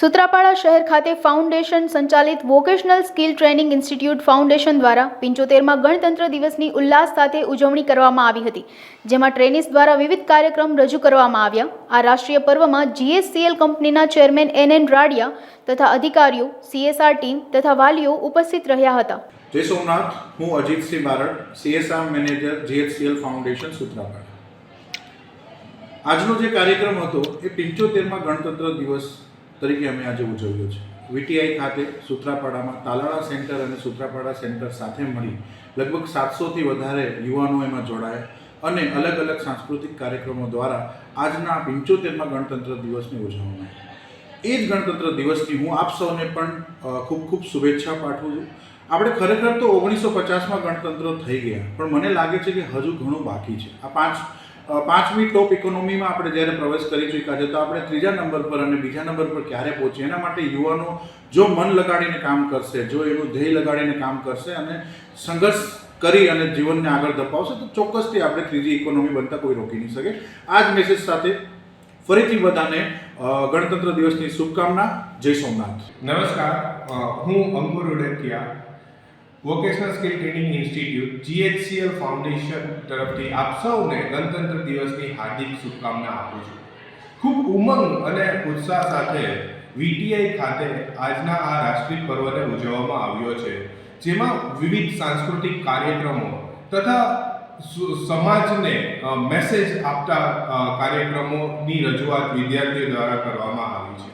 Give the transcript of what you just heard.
સૂત્રાપાડા શહેર ખાતે ફાઉન્ડેશન સંચાલિત vocational skill training institute foundation દ્વારા પંચોતેરમાં ગણતંત્ર દિવસની ઉલ્લાસ સાથે ઉજવણી કરવામાં આવી હતી, જેમાં ટ્રેનિસ દ્વારા વિવિધ કાર્યક્રમ રજૂ કરવામાં આવ્યા. આ રાષ્ટ્રીય પર્વમાં જીએસસીએલ કંપનીના ચેરમેન એન એન રાડિયા તથા અધિકારીઓ, સીએસઆર ટીમ તથા વાલીઓ ઉપસ્થિત રહ્યા હતા. જય સોમનાથ, હું Ajitsinh Barad, CSR manager GHCL foundation, Sutrapada. આજનો જે કાર્યક્રમ હતો, એ પંચોતેરમાં ગણતંત્ર દિવસ તરીકે અમે આજે ઉજવ્યો છે. વીટીઆઈ ખાતે સૂત્રાપાડામાં તાલાળા સેન્ટર અને સૂત્રાપાડા સેન્ટર સાથે મળી લગભગ સાતસોથી વધારે યુવાનો એમાં જોડાયા અને અલગ અલગ સાંસ્કૃતિક કાર્યક્રમો દ્વારા આજના પંચોતેરમાં ગણતંત્ર દિવસની ઉજવવામાં એ જ ગણતંત્ર દિવસની હું આપ સૌને પણ ખૂબ ખૂબ શુભેચ્છા પાઠવું છું. આપણે ખરેખર તો ઓગણીસો પચાસમાં ગણતંત્ર થઈ ગયા, પણ મને લાગે છે કે હજુ ઘણું બાકી છે. આ પાંચ પાંચમી ટોપ ઇકોનોમીમાં આપણે જ્યારે પ્રવેશ કરી ચૂક્યા છે, તો આપણે ત્રીજા નંબર પર અને બીજા નંબર પર ક્યારે પહોંચીએ? એના માટે યુવાનો જો મન લગાડીને કામ કરશે, જો એનું ધ્યેય લગાડીને કામ કરશે અને સંઘર્ષ કરી અને જીવનને આગળ ધપાવશે, તો ચોક્કસથી આપણે ત્રીજી ઇકોનોમી બનતા કોઈ રોકી નહીં શકે. આ જ મેસેજ સાથે ફરીથી બધાને ગણતંત્ર દિવસની શુભકામના. જય સોમનાથ. નમસ્કાર. હું Ankur Udakiya. Vocational skill training institute GHCL foundation તરફથી આપ સૌને ગણતંત્ર દિવસની હાર્દિક શુભકામના આપું છું. ખૂબ ઉમંગ અને ઉત્સાહ સાથે વીટીઆઈ ખાતે આજના આ રાષ્ટ્રીય પર્વને ઉજવવામાં આવ્યો છે, જેમાં વિવિધ સાંસ્કૃતિક કાર્યક્રમો તથા સમાજને મેસેજ આપતા કાર્યક્રમોની રજૂઆત વિદ્યાર્થીઓ દ્વારા કરવામાં આવી છે.